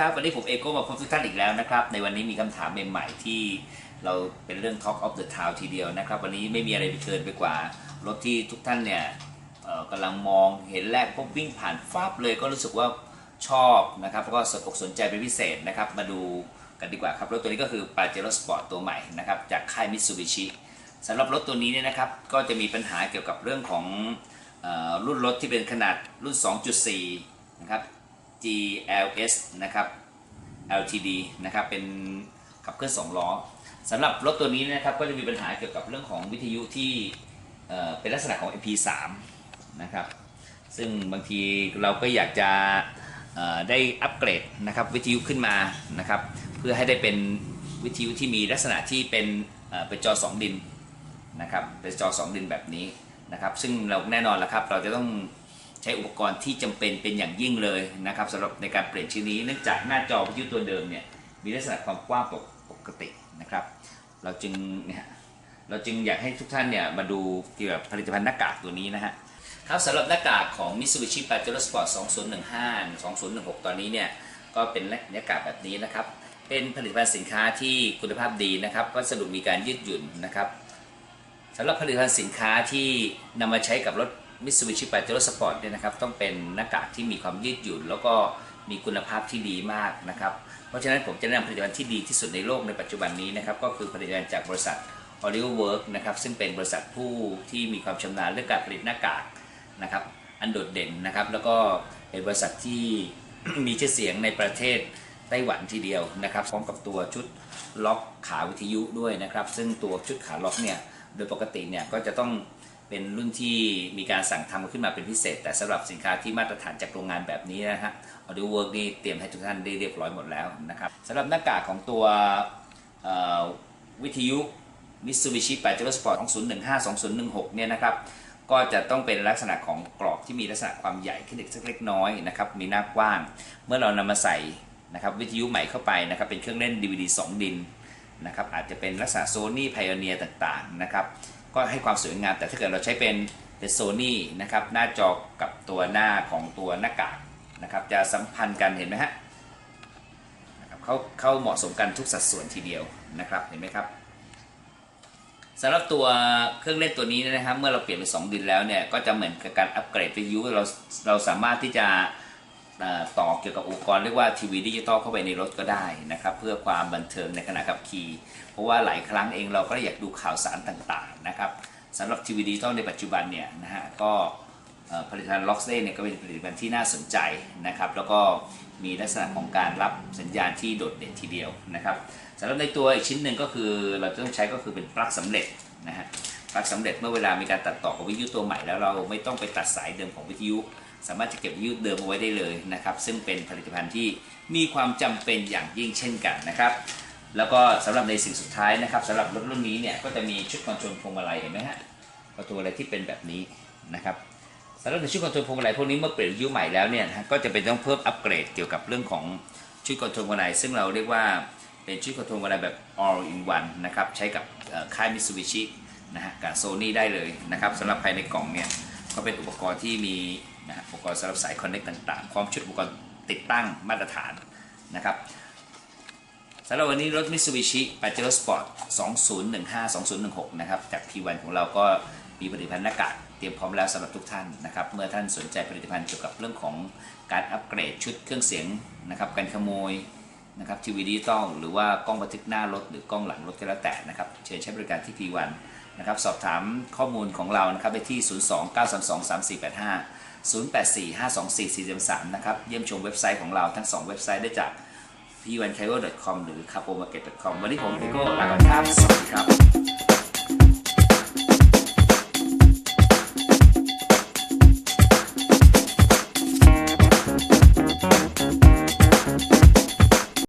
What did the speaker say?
ครับ วันนี้ผมเอโก้มาพบทุกท่านอีกแล้วนะครับ ในวันนี้มีคำถามใหม่ๆที่เราเป็นเรื่อง Talk of the Town ทีเดียวนะครับ วันนี้ไม่มีอะไรไปเกินไปกว่า รถที่ทุกท่านเนี่ยกำลังมองเห็นแรกปุ๊บวิ่งผ่านฟ้าบเลยก็รู้สึกว่าชอบนะครับแล้วก็สนอกสนใจเป็นพิเศษนะครับ มาดูกันดีกว่าครับ รถตัวนี้ก็คือ Pajero Sport ตัวใหม่นะครับ จากค่าย Mitsubishi สำหรับรถตัวนี้เนี่ยนะครับ ก็จะมีปัญหาเกี่ยวกับเรื่องของออรุ่นรถที่เป็นขนาดรุ่น 2.4 นะครับ GLS นะครับ LTD นะครับเป็นขับเคลื่อน2ล้อสำหรับรถตัวนี้นะครับก็จะมีปัญหาเกี่ยวกับเรื่องของวิทยุที่เเป็นลักษณะของ MP3 นะครับซึ่งบางทีเราก็อยากจะได้อัปเกรดนะครับวิทยุขึ้นมานะครับเพื่อให้ได้เป็นวิทยุที่มีลักษณะที่เป็นเเป็นจอ 2 ดินนะครับเป็นจอ 2 ดินแบบนี้นะครับซึ่งเราแน่นอนแล้วครับเราจะต้อง ใช้อุปกรณ์ที่จำเป็นเป็นอย่างยิ่งเลยนะครับสำหรับในการเปลี่ยนชิ้นนี้เนื่องจากหน้าจอวิทยุตัวเดิมเนี่ยมีลักษณะความกว้างปกปกตินะครับ เราจึงเนี่ยเราจึงอยากให้ทุกท่านเนี่ยมาดูเกี่ยวกับผลิตภัณฑ์หน้ากากตัวนี้นะฮะครับสำหรับหน้ากากของ Mitsubishi Pajero Sport 2015 2016 ตอนนี้เนี่ยก็เป็นหน้ากากแบบนี้นะครับ เป็นผลิตภัณฑ์สินค้าที่คุณภาพดีนะครับวัสดุมีการยืดหยุ่นนะครับสำหรับผลิตภัณฑ์สินค้าที่นำมาใช้กับรถ Mitsubishi Pajero Sport เนี่ยนะครับต้องเป็นหน้ากากที่มีความยืดหยุ่น แล้วก็มีคุณภาพที่ดีมากนะครับเพราะฉะนั้นผมจะแนะนำผลิตภัณฑ์ที่ดีที่สุดในโลกในปัจจุบันนี้นะครับก็คือผลิตภัณฑ์จากบริษัท Audio Work นะครับซึ่งเป็นบริษัทผู้ที่มีความชำนาญเรื่องการผลิตหน้ากากนะครับอันโดดเด่นนะครับแล้วก็เป็นบริษัทที่มีชื่อเสียงในประเทศไต้หวันทีเดียวนะครับพร้อมกับตัวชุดล็อกขาวิทยุด้วยนะครับซึ่งตัวชุดขาล็อกเนี่ยโดยปกติเนี่ยก็จะต้อง เป็นรุ่นที่มีการสั่งทำขึ้นมาเป็นพิเศษ แต่สำหรับสินค้าที่มาตรฐานจากโรงงานแบบนี้นะฮะ Audio Work นี่เตรียมให้ทุกท่านได้เรียบร้อยหมดแล้วนะครับสำหรับหน้ากากของตัววิทยุ Mitsubishi Pajero Sport 2015 2016 เนี่ยนะครับ ก็จะต้องเป็นลักษณะของกรอบที่มีลักษณะความใหญ่ขึ้นอีกสักเล็กน้อยนะครับ มีหน้ากว้าง เมื่อเรานำมาใส่นะครับวิทยุใหม่เข้าไปนะครับ เป็นเครื่องเล่น DVD 2 ดินนะครับ อาจจะเป็นลักษณะ Sony Pioneer ต่างๆนะครับ ก็ให้ความสวยงาม แต่ถ้าเกิดเราใช้เป็นเป็น Sony นะครับหน้าจอกับตัวหน้าของตัวหน้ากากนะครับจะสัมพันธ์กันเห็นไหมฮะนะครับเขาเขาเหมาะสมกันทุกสัดส่วนทีเดียวนะครับเห็นไหมครับสำหรับตัวเครื่องเล่นตัวนี้นะครับ เมื่อเราเปลี่ยนเป็น2ดินแล้วเนี่ยก็จะเหมือนกับการอัปเกรดวิทยุเราเราสามารถที่จะ ต่อเกี่ยวกับอุปกรณ์เรียกว่าทีวีดิจิตอลเข้าไปในรถก็ได้นะครับ เพื่อความบันเทิงในขณะขับขี่เพราะว่าหลายครั้งเองเราก็อยากดูข่าวสารต่างๆนะครับสำหรับทีวีดิจิตอลในปัจจุบันเนี่ยนะฮะก็ผลิตภัณฑ์ล็อกเซ่เนี่ยก็เป็นผลิตภัณฑ์ที่น่าสนใจนะครับ แล้วก็มีลักษณะของการรับสัญญาณที่โดดเด่นทีเดียวนะครับสำหรับในตัวอีกชิ้นหนึ่งก็คือเราจะต้องใช้ก็คือเป็นปลั๊กสำเร็จนะฮะปลั๊กสำเร็จเมื่อเวลามีการตัดต่อกับวิทยุตัวใหม่แล้วเราไม่ต้องไปตัดสายเดิมของวิทยุ สามารถจะเก็บวิทยุเดิมเอาไว้ได้เลยนะครับ ซึ่งเป็นผลิตภัณฑ์ที่มีความจำเป็นอย่างยิ่งเช่นกันนะครับ แล้วก็สำหรับในสิ่งสุดท้ายนะครับสำหรับรถรุ่นนี้เนี่ยก็จะมีชุดคอนโทรลพวงมาลัยเห็นไหมฮะคอนโทรลอะไรที่เป็นแบบนี้นะครับสำหรับในชุดคอนโทรลพวงมาลัยพวกนี้เมื่อเปลี่ยนยุใหม่แล้วเนี่ยก็จะเป็นต้องเพิ่มอัปเกรดเกี่ยวกับเรื่องของชุดคอนโทรลพวงมาลัยซึ่งเราเรียกว่าเป็นชุดคอนโทรลพวงมาลัยแบบ all in one นะครับใช้กับค่าย Mitsubishi นะฮะกับ Sony ได้เลยนะครับสำหรับภายในกล่องเนี่ย ก็เป็นอุปกรณ์ที่มีนะฮะอุปกรณ์สำหรับสายคอนเนคต่างๆพร้อมชุดอุปกรณ์ติดตั้งมาตรฐานนะครับสำหรับวันนี้รถ Mitsubishi Pajero Sport 2015 2016 นะครับ จาก P1 ของเราก็มีผลิตภัณฑ์หน้ากากเตรียมพร้อมแล้วสำหรับทุกท่านนะครับ เมื่อท่านสนใจผลิตภัณฑ์เกี่ยวกับเรื่องของการอัปเกรดชุดเครื่องเสียงนะครับการขโมย นะครับทีวีดิจิตอลหรือว่ากล้องบันทึกหน้ารถหรือกล้องหลังรถก็แล้วแต่นะครับเชิญใช้บริการที่ P1 นะครับสอบถามข้อมูลของเรานะครับได้ที่ 02 932 3485 084 524 433นะครับ เยี่ยมชมเว็บไซต์ของเราทั้ง 2 เว็บไซต์ได้จาก p 1 c a r o c o m หรือ c a p o m a r k e t c o m วันนี้ผมพี่โก้ลาก่อนครับ สวัสดีครับ